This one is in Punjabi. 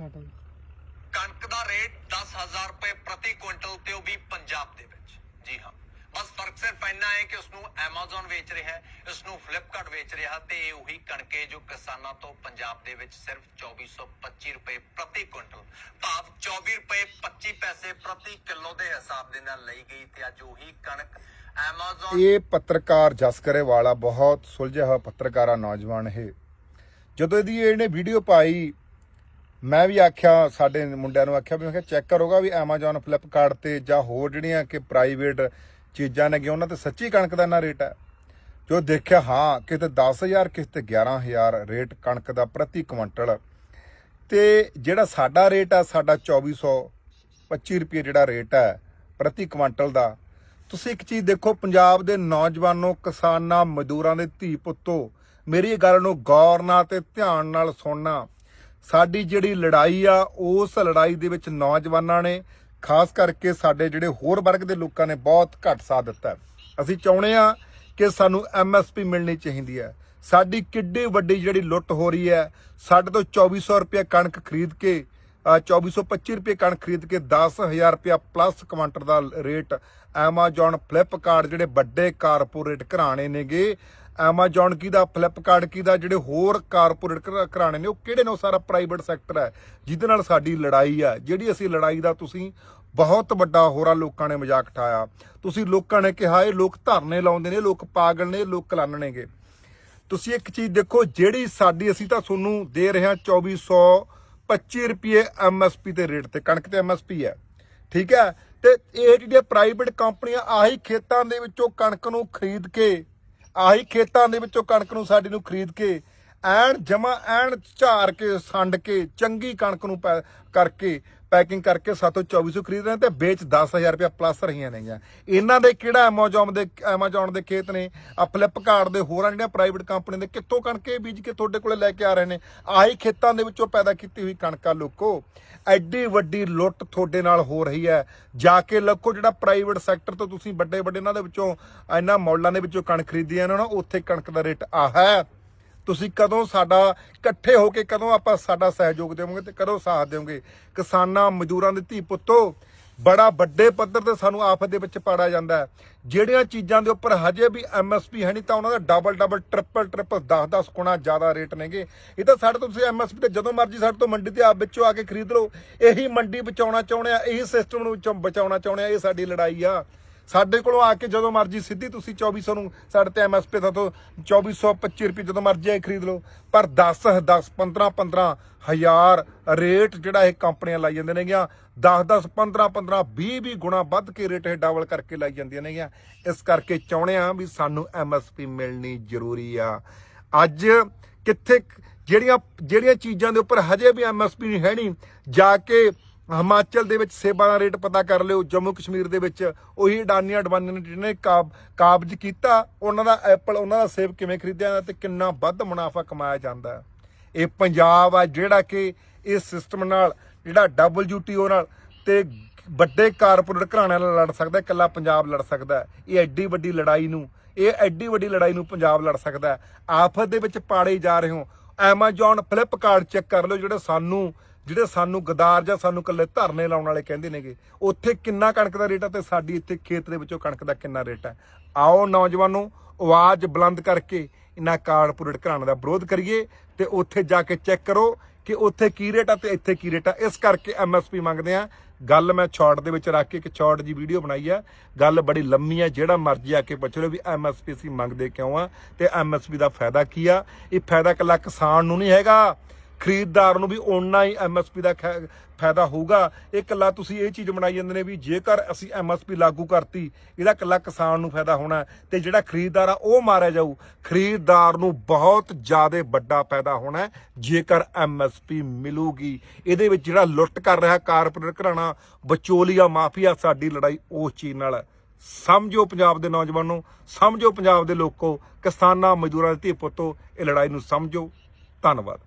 ਹੈ। ਕਣਕ ਦਾ ਰੇਟ 10000 ਰੁਪਏ ਪ੍ਰਤੀ ਕੁਇੰਟਲ ਤੇ ਉਹ ਵੀ ਪੰਜਾਬ ਦੇ ਵਿੱਚ। ਜੀ ਹਾਂ। ਬਸ ਫ਼ਰਕ ਸਿਰਫ ਇੰਨਾ ਹੈ ਕਿ ਉਸ ਨੂੰ Amazon ਵੇਚ ਰਿਹਾ ਹੈ ਇਸ ਨੂੰ Flipkart ਵੇਚ ਰਿਹਾ ਤੇ ਇਹ ਉਹੀ ਕਣਕ ਹੈ ਜੋ ਕਿਸਾਨਾਂ ਤੋਂ ਪੰਜਾਬ ਦੇ ਵਿੱਚ ਸਿਰਫ 2425 ਰੁਪਏ ਪ੍ਰਤੀ ਕੁਇੰਟਲ ਭਾਵ 24 ਰੁਪਏ 25 ਪੈਸੇ ਪ੍ਰਤੀ ਕਿਲੋ ਦੇ ਹਿਸਾਬ ਦੇ ਨਾਲ ਲਈ ਗਈ ਤੇ ਅੱਜ ਉਹੀ ਕਣਕ Amazon ਇਹ ਪੱਤਰਕਾਰ ਜਸਕਰੇ ਵਾਲਾ ਬਹੁਤ ਸੁਲਝਿਆ ਹੋਇਆ ਪੱਤਰਕਾਰ ਨੌਜਵਾਨ ਇਹ। ਜਦੋਂ ਇਹਦੀ ਇਹਨੇ ਵੀਡੀਓ ਪਾਈ ਮੈਂ ਵੀ ਆਖਿਆ, ਸਾਡੇ ਮੁੰਡਿਆਂ ਨੂੰ ਆਖਿਆ ਵੀ ਮੈਂ ਕਿਹਾ ਚੈੱਕ ਕਰੋਗਾ ਵੀ Amazon, Flipkart ਤੇ ਜਾਂ ਹੋਰ ਜਿਹੜੀਆਂ ਕਿ ਪ੍ਰਾਈਵੇਟ ਚੀਜ਼ਾਂ ਨੇ ਉਹਨਾਂ ਤੇ ਸੱਚੀ ਕਣਕ ਦਾ ਇੰਨਾ ਰੇਟ ਹੈ? ਜੋ ਦੇਖਿਆ, ਹਾਂ, ਕਿਤੇ 10000 ਕਿਤੇ 11000 ਰੇਟ ਕਣਕ ਦਾ ਪ੍ਰਤੀ ਕੁਇੰਟਲ। ਤੇ ਜਿਹੜਾ ਸਾਡਾ ਰੇਟ ਆ ਸਾਡਾ 2425 ਰੁਪਏ ਜਿਹੜਾ ਰੇਟ ਹੈ ਪ੍ਰਤੀ ਕੁਇੰਟਲ ਦਾ। ਤੁਸੀਂ ਇੱਕ ਚੀਜ਼ ਦੇਖੋ, ਪੰਜਾਬ ਦੇ ਨੌਜਵਾਨੋ, ਕਿਸਾਨਾਂ, ਮਜ਼ਦੂਰਾਂ ਦੇ ਧੀ ਪੁੱਤੋ, ਮੇਰੀ ਗੱਲ ਨੂੰ ਗੌਰ ਨਾਲ ਤੇ ਧਿਆਨ ਨਾਲ ਸੁਣਨਾ। ਸਾਡੀ ਜਿਹੜੀ ਲੜਾਈ ਆ ਉਸ ਲੜਾਈ ਦੇ ਵਿੱਚ ਨੌਜਵਾਨਾਂ ਨੇ ਖਾਸ ਕਰਕੇ ਸਾਡੇ ਜਿਹੜੇ ਹੋਰ ਵਰਗ ਦੇ ਲੋਕਾਂ ਨੇ ਬਹੁਤ ਘੱਟ ਸਾਥ ਦਿੱਤਾ ਅਸੀਂ ਚਾਹੁੰਦੇ ਆ ਕਿ ਸਾਨੂੰ ਐਮਐਸਪੀ ਮਿਲਣੀ ਚਾਹੀਦੀ ਹੈ। ਸਾਡੀ ਕਿੱਡੀ ਵੱਡੀ ਜਿਹੜੀ ਲੁੱਟ ਹੋ ਰਹੀ ਹੈ ਸਾਡੇ ਤੋਂ 2400 ਰੁਪਏ ਕਣਕ ਖਰੀਦ ਕੇ ਅ, 2425 ਰੁਪਏ ਕਣਕ ਖਰੀਦ ਕੇ 10000 ਰੁਪਏ ਪਲੱਸ ਕੁਆਂਟਲ ਦਾ ਰੇਟ Amazon ਫਲਿੱਪਕਾਰਟ ਜਿਹੜੇ ਵੱਡੇ ਕਾਰਪੋਰੇਟ ਘਰਾਣੇ ਨੇਗੇ Amazon ਕੀ ਦਾ ਫਲਿੱਪਕਾਰਟ ਕੀ ਦਾ, ਜਿਹੜੇ ਹੋਰ ਕਾਰਪੋਰੇਟ ਘਰਾ- ਘਰਾਣੇ ਨੇ, ਉਹ ਕਿਹੜੇ ਨੇ? ਉਹ ਸਾਰਾ ਪ੍ਰਾਈਵੇਟ ਸੈਕਟਰ ਹੈ, ਜਿਹਦੇ ਨਾਲ ਸਾਡੀ ਲੜਾਈ ਆ ਜਿਹੜੀ ਅਸੀਂ ਲੜਾਈ ਦਾ ਤੁਸੀਂ ਬਹੁਤ ਵੱਡਾ ਹੋਰਾਂ ਲੋਕਾਂ ਨੇ ਮਜ਼ਾਕ ਉਠਾਇਆ। ਤੁਸੀਂ ਲੋਕਾਂ ਨੇ ਕਿਹਾ, ਇਹ ਲੋਕ ਧਰਨੇ ਲਾਉਂਦੇ ਨੇ, ਲੋਕ ਪਾਗਲ ਨੇ, ਲੋਕ ਕਲਾਨ ਨੇਗੇ। ਤੁਸੀਂ ਇੱਕ ਚੀਜ਼ ਦੇਖੋ, ਜਿਹੜੀ ਸਾਡੀ ਅਸੀਂ ਤਾਂ ਤੁਹਾਨੂੰ ਦੇ ਰਹੇ ਹਾਂ 2425 ਰੁਪਏ ਐਮਐਸਪੀ ਤੇ ਰੇਟ ਤੇ, ਕਣਕ ਤੇ ਐਮਐਸਪੀ ਹੈ। ਠੀਕ ਹੈ? ਤੇ ਇਹ ਜਿਹੜੀਆਂ ਪ੍ਰਾਈਵੇਟ ਕੰਪਨੀਆਂ, ਆਹੀ ਖੇਤਾਂ ਦੇ ਵਿੱਚੋਂ ਕਣਕ ਨੂੰ ਖਰੀਦ ਕੇ ਆਹੀ ਖੇਤਾਂ ਦੇ ਵਿੱਚੋਂ ਕਣਕ ਨੂੰ ਸਾਡੀ ਨੂੰ ਖਰੀਦ ਕੇ ਐਨ ਜਮਾ ਐਨ ਝਾਰ ਕੇ, ਸੰਡ ਕੇ, ਚੰਗੀ ਕਣਕ ਨੂੰ ਪੈ- ਕਰਕੇ ਪੈਕਿੰਗ ਕਰਕੇ ਸਾਤੋਂ 2400 ਖਰੀਦ ਰਹੇ ਤੇ ਵੇਚ 10000 ਰੁਪਏ ਪਲੱਸ ਰਹੀਆਂ ਨੇਗੀਆਂ। ਇਹਨਾਂ ਦੇ ਕਿਹੜਾ Amazon ਦੇ Amazon ਦੇ ਖੇਤ ਨੇ? ਆ Flipkart ਦੇ ਹੋਰਾਂ ਜਿਹੜੀਆਂ ਪ੍ਰਾਈਵੇਟ ਕੰਪਨੀ ਦੇ ਕਿੱਥੋਂ ਕਣਕੇ ਬੀਜ ਕੇ ਤੁਹਾਡੇ ਕੋਲੇ ਲੈ ਕੇ ਆ ਰਹੇ ਨੇ? ਆਹੀ ਖੇਤਾਂ ਦੇ ਵਿੱਚੋਂ ਪੈਦਾ ਕੀਤੀ ਹੋਈ ਕਣਕਾਂ ਲੋਕੋ। ਐਡੀ ਵੱਡੀ ਲੁੱਟ ਤੁਹਾਡੇ ਨਾਲ ਹੋ ਰਹੀ ਹੈ। ਜਾ ਕੇ ਲੱਖੋ ਜਿਹੜਾ ਪ੍ਰਾਈਵੇਟ ਸੈਕਟਰ ਤੋਂ ਤੁਸੀਂ ਵੱਡੇ ਵੱਡੇ ਇਹਨਾਂ ਦੇ ਵਿੱਚੋਂ, ਇਹਨਾਂ ਮੌਲਾਂ ਦੇ ਵਿੱਚੋਂ ਕਣਕ ਖਰੀਦੀ ਹੈ ਨਾ ਉੱਥੇ ਕਣਕ ਦਾ ਰੇਟ ਆ ਹੈ। ਤੁਸੀਂ ਕਦੋਂ ਸਾਡਾ ਇਕੱਠੇ ਹੋ ਕੇ ਕਦੋਂ ਆਪਾਂ ਸਾਡਾ ਸਹਿਯੋਗ ਦੇਵੋਗੇ ਤੇ ਕਦੋਂ ਸਾਥ ਦੇਵੋਗੇ? ਕਿਸਾਨਾਂ, ਮਜ਼ਦੂਰਾਂ ਦੇ ਧੀ ਪੁੱਤੋ, ਬੜਾ ਵੱਡੇ ਪੱਧਰ ਤੇ ਸਾਨੂੰ ਆਫਤ ਦੇ ਵਿੱਚ ਪਾੜਾ ਜਾਂਦਾ ਹੈ। ਜਿਹੜੀਆਂ ਚੀਜ਼ਾਂ ਦੇ ਉੱਪਰ ਹਜੇ ਵੀ ਐਮਐਸਪੀ ਹੈ ਨਹੀਂ ਤਾਂ ਉਹਨਾਂ ਦਾ ਡਬਲ ਡਬਲ ਟ੍ਰਿਪਲ ਟ੍ਰਿਪਲ 10 10 ਗੁਣਾ ਜ਼ਿਆਦਾ ਰੇਟ ਨੇਗੇ। ਇਹ ਤਾਂ ਸਾਡੇ ਤੋਂ ਤੁਸੀਂ ਐਮਐਸਪੀ ਤੇ ਜਦੋਂ ਮਰਜ਼ੀ ਸਾਡੇ ਤੋਂ ਮੰਡੀ ਤੇ ਆਪ ਵਿੱਚੋਂ ਆ ਕੇ ਖਰੀਦ ਲਓ। ਇਹੀ ਮੰਡੀ ਬਚਾਉਣਾ ਚਾਹੁੰਦੇ ਆ, ਇਹੀ ਸਿਸਟਮ ਨੂੰ ਬਚਾਉਣਾ ਚਾਹੁੰਦੇ ਆ, ਇਹ ਸਾਡੀ ਲੜਾਈ ਆ। ਸਾਡੇ ਕੋਲੋਂ ਆ ਕੇ ਜਦੋਂ ਮਰਜ਼ੀ ਸਿੱਧੀ ਤੁਸੀਂ 2400 ਨੂੰ ਸਾਡੇ ਤੇ ਐਮਐਸਪੀ ਤੋਂ 2425 ਰੁਪਏ ਜਦੋਂ ਮਰਜ਼ੀ ਆ ਖਰੀਦ ਲਓ। ਪਰ 10 10 15 15 ਹਜ਼ਾਰ ਰੇਟ ਜਿਹੜਾ ਇਹ ਕੰਪਨੀਆਂ ਲਾਈ ਜਾਂਦੇ ਨੇਗੀਆਂ। 10 10 15 15 20 20 ਗੁਣਾ ਵੱਧ ਕੇ ਰੇਟ ਇਹ ਡਬਲ ਕਰਕੇ ਲਾਈ ਜਾਂਦੀਆਂ ਨੇਗੀਆਂ। ਇਸ ਕਰਕੇ ਚਾਹੁੰਦੇ ਆ ਵੀ ਸਾਨੂੰ ਐਮਐਸਪੀ ਮਿਲਣੀ ਜ਼ਰੂਰੀ ਆ। ਅੱਜ ਕਿੱਥੇ ਜਿਹੜੀਆਂ ਜਿਹੜੀਆਂ ਚੀਜ਼ਾਂ ਦੇ ਉੱਪਰ ਹਜੇ ਵੀ ਐਮਐਸਪੀ ਨਹੀਂ ਹੈ ਨਹੀਂ, ਜਾ ਕੇ ਹਿਮਾਚਲ ਦੇ ਵਿੱਚ ਸੇਬਾਂ ਦਾ ਰੇਟ ਪਤਾ ਕਰ ਲਿਓ, ਜੰਮੂ ਕਸ਼ਮੀਰ ਦੇ ਵਿੱਚ ਉਹੀ ਅਡਾਨੀਆਂ ਅਡਵਾਨੀਆਂ ਨੇ ਜਿਹਨੇ ਕਾਬ, ਕਾਬਜ ਕੀਤਾ, ਉਹਨਾਂ ਦਾ ਐਪਲ, ਉਹਨਾਂ ਦਾ ਸੇਬ ਕਿਵੇਂ ਖਰੀਦਿਆ ਜਾਂਦਾ ਤੇ ਕਿੰਨਾ ਵੱਧ ਮੁਨਾਫਾ ਕਮਾਇਆ ਜਾਂਦਾ। ਇਹ ਪੰਜਾਬ ਆ, ਜਿਹੜਾ ਕਿ ਇਸ ਸਿਸਟਮ ਨਾਲ, ਜਿਹੜਾ WTO ਨਾਲ ਤੇ ਵੱਡੇ ਕਾਰਪੋਰੇਟ ਘਰਾਣਿਆਂ ਨਾਲ ਲੜ ਸਕਦਾ, ਇਕੱਲਾ ਪੰਜਾਬ ਲੜ ਸਕਦਾ। ਇਹ ਐਡੀ ਵੱਡੀ ਲੜਾਈ ਨੂੰ, ਇਹ ਐਡੀ ਵੱਡੀ ਲੜਾਈ ਨੂੰ ਪੰਜਾਬ ਲੜ ਸਕਦਾ। ਆਫਤ ਦੇ ਵਿੱਚ ਪਾੜੇ ਜਾ ਰਹੇ ਹੋ। Amazon ਫਲਿੱਪਕਾਰਟ ਚੈੱਕ ਕਰ ਲਓ, ਜਿਹੜੇ ਸਾਨੂੰ ਜਿਹੜੇ ਸਾਨੂੰ ਗਦਾਰ ਜਾਂ ਸਾਨੂੰ ਕੱਲੇ ਧਰਨੇ ਲਾਉਣ ਵਾਲੇ ਕਹਿੰਦੇ ਨੇਗੇ, ਉੱਥੇ ਕਿੰਨਾ ਕਣਕ ਦਾ ਰੇਟ ਆ ਤੇ ਸਾਡੀ ਇੱਥੇ ਖੇਤ ਦੇ ਵਿੱਚੋਂ ਕਣਕ ਦਾ ਕਿੰਨਾ ਰੇਟ ਹੈ ਆਓ ਨੌਜਵਾਨੋ, ਆਵਾਜ਼ ਬੁਲੰਦ ਕਰਕੇ ਇਹਨਾਂ ਕਾਰਪੋਰੇਟ ਘਰਾਣੇ ਦਾ ਵਿਰੋਧ ਕਰੀਏ ਤੇ ਉੱਥੇ ਜਾ ਕੇ ਚੈੱਕ ਕਰੋ ਕਿ ਉੱਥੇ ਕੀ ਰੇਟ ਆ ਤੇ ਇੱਥੇ ਕੀ ਰੇਟ ਆ। ਇਸ ਕਰਕੇ ਐਮਐਸਪੀ ਮੰਗਦੇ ਆ। ਗੱਲ ਮੈਂ ਸ਼ਾਰਟ ਦੇ ਵਿੱਚ ਰੱਖ ਕੇ ਇੱਕ ਸ਼ਾਰਟ ਜੀ ਵੀਡੀਓ ਬਣਾਈ ਆ। ਗੱਲ ਬੜੀ ਲੰਮੀ ਆ, ਜਿਹੜਾ ਮਰਜ਼ੀ ਆ ਕੇ ਪੁੱਛ ਲਓ ਵੀ ਐਮਐਸਪੀ ਅਸੀਂ ਮੰਗਦੇ ਕਿਉਂ ਆ ਤੇ ਐਮਐਸਪੀ ਦਾ ਫਾਇਦਾ ਕੀ ਆ। ਇਹ ਫਾਇਦਾ ਇਕੱਲਾ ਕਿਸਾਨ ਨੂੰ ਨਹੀਂ ਹੈਗਾ। ਖਰੀਦਦਾਰ ਨੂੰ ਵੀ ਓਨਾ ਹੀ ਐਮਐਸਪੀ ਦਾ ਖੈ- ਫਾਇਦਾ ਹੋਊਗਾ। ਇਹ ਕੱਲਾ ਤੁਸੀਂ ਇਹ ਚੀਜ਼ ਬਣਾਈ ਜਾਂਦੇ ਨੇ ਵੀ ਜੇਕਰ ਅਸੀਂ ਐਮਐਸਪੀ ਲਾਗੂ ਕਰਤੀ, ਇਹਦਾ ਕੱਲਾ ਕਿਸਾਨ ਨੂੰ ਫਾਇਦਾ ਹੋਣਾ ਹੈ ਤੇ ਜਿਹੜਾ ਖਰੀਦਦਾਰ ਆ, ਉਹ ਮਾਰਿਆ ਜਾਊ। ਖਰੀਦਦਾਰ ਨੂੰ ਬਹੁਤ ਜ਼ਿਆਦਾ ਵੱਡਾ ਫਾਇਦਾ ਹੋਣਾ ਹੈ ਜੇਕਰ ਐਮਐਸਪੀ ਮਿਲੂਗੀ। ਇਹਦੇ ਵਿੱਚ ਜਿਹੜਾ ਲੁੱਟ ਕਰ ਰਿਹਾ ਕਾਰਪੋਰੇਟ ਘਰਾਣਾ ਵਿਚੋਲੀਆ ਮਾਫੀਆ, ਸਾਡੀ ਲੜਾਈ ਉਸ ਚੀਜ਼ ਨਾਲ ਹੈ। ਸਮਝੋ ਪੰਜਾਬ ਦੇ ਨੌਜਵਾਨੋ, ਸਮਝੋ ਪੰਜਾਬ ਦੇ ਲੋਕੋ, ਕਿਸਾਨਾਂ, ਮਜ਼ਦੂਰਾਂ ਦੇ ਧੀ ਪੁੱਤੋ, ਇਹ ਲੜਾਈ ਨੂੰ ਸਮਝੋ। ਧੰਨਵਾਦ।